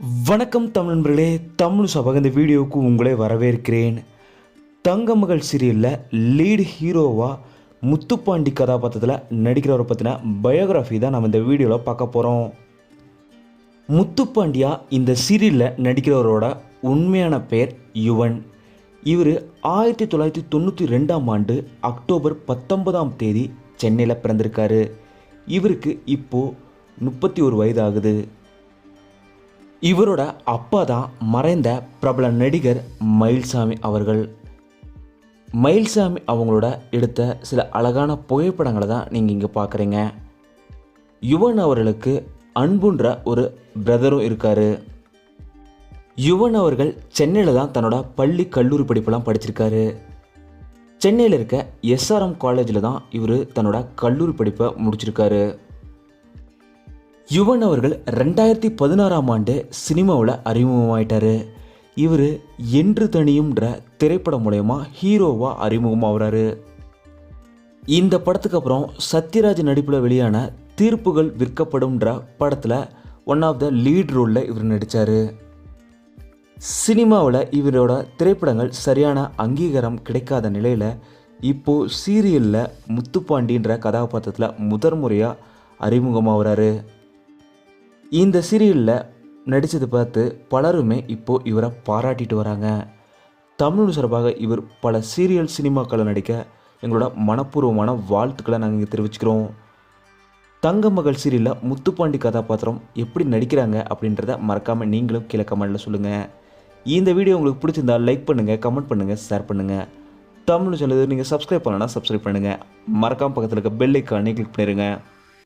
வணக்கம் தமிழ் நண்பர்களே தமிழ் சபக இந்த வீடியோவுக்கு உங்களை வரவேற்கிறேன். தங்கமகள் சீரியலில் லீடு ஹீரோவாக முத்துப்பாண்டி கதாபாத்திரத்தில் நடிக்கிறவரை பற்றின பயோகிராஃபி தான் நம்ம இந்த வீடியோவில் பார்க்க போகிறோம் முத்துப்பாண்டியா இந்த சீரியலில் நடிக்கிறவரோட உண்மையான பெயர் யுவன். இவர் ஆயிரத்தி தொள்ளாயிரத்தி தொண்ணூற்றி ரெண்டாம் ஆண்டு அக்டோபர் பத்தொன்பதாம் தேதி சென்னையில் பிறந்திருக்காரு. இவருக்கு இப்போது முப்பத்தி ஒரு வயது ஆகுது இவரோட அப்பா தான் மறைந்த பிரபல நடிகர் மயில்சாமி அவர்கள். மயில்சாமி அவங்களோட எடுத்த சில அழகான புகைப்படங்களை தான் நீங்கள் இங்கே பார்க்குறீங்க யுவன் அவர்களுக்கு அன்புன்ற ஒரு பிரதரும் இருக்கார். யுவன் அவர்கள் சென்னையில் தான் தன்னோட பள்ளி கல்லூரி படிப்பெல்லாம் படிச்சிருக்காரு. சென்னையில் இருக்க எஸ்ஆர்எம் காலேஜில் தான் இவர் தன்னோட கல்லூரி படிப்பை முடிச்சிருக்காரு. யுவன் அவர்கள் ரெண்டாயிரத்தி பதினாறாம் ஆண்டு சினிமாவில் அறிமுகமாயிட்டாரு. இவர் என்று தனியும்ன்ற திரைப்படம் மூலயமா ஹீரோவாக அறிமுகமாகிறாரு. இந்த படத்துக்கு அப்புறம் சத்யராஜ் நடிப்பில் வெளியான தீர்ப்புகள் விற்கப்படும்ன்ற படத்தில் ஒன் ஆஃப் த லீட் ரோலில் இவர் நடித்தார் சினிமாவில் இவரோட திரைப்படங்கள் சரியான அங்கீகாரம் கிடைக்காத நிலையில் இப்போது சீரியலில் முத்துப்பாண்டின்ற கதாபாத்திரத்தில் முதல் முறையாக அறிமுகமாகிறாரு. இந்த சீரியலில் நடித்ததை பார்த்து பலருமே இப்போது இவரை பாராட்டிட்டு வராங்க. தமிழ் சார்பாக இவர் பல சீரியல் சினிமாக்களை நடிக்க எங்களோட மனப்பூர்வமான வாழ்த்துக்களை நாங்கள் இங்கே தெரிவிச்சுக்கிறோம். தங்க மகள் சீரியலில் முத்துப்பாண்டி கதாபாத்திரம் எப்படி நடிக்கிறாங்க அப்படின்றத மறக்காமல் நீங்களும் கீழே கமெண்டில் சொல்லுங்கள் இந்த வீடியோ உங்களுக்கு பிடிச்சிருந்தா லைக் பண்ணுங்கள் கமெண்ட் பண்ணுங்கள் ஷேர் பண்ணுங்கள் தமிழ் சேனல் நீங்கள் சப்ஸ்கிரைப் பண்ணலன்னா சப்ஸ்கிரைப் பண்ணுங்கள் மறக்காமல் பக்கத்தில் இருக்க பெல் ஐக்கானே கிளிக் பண்ணிடுங்க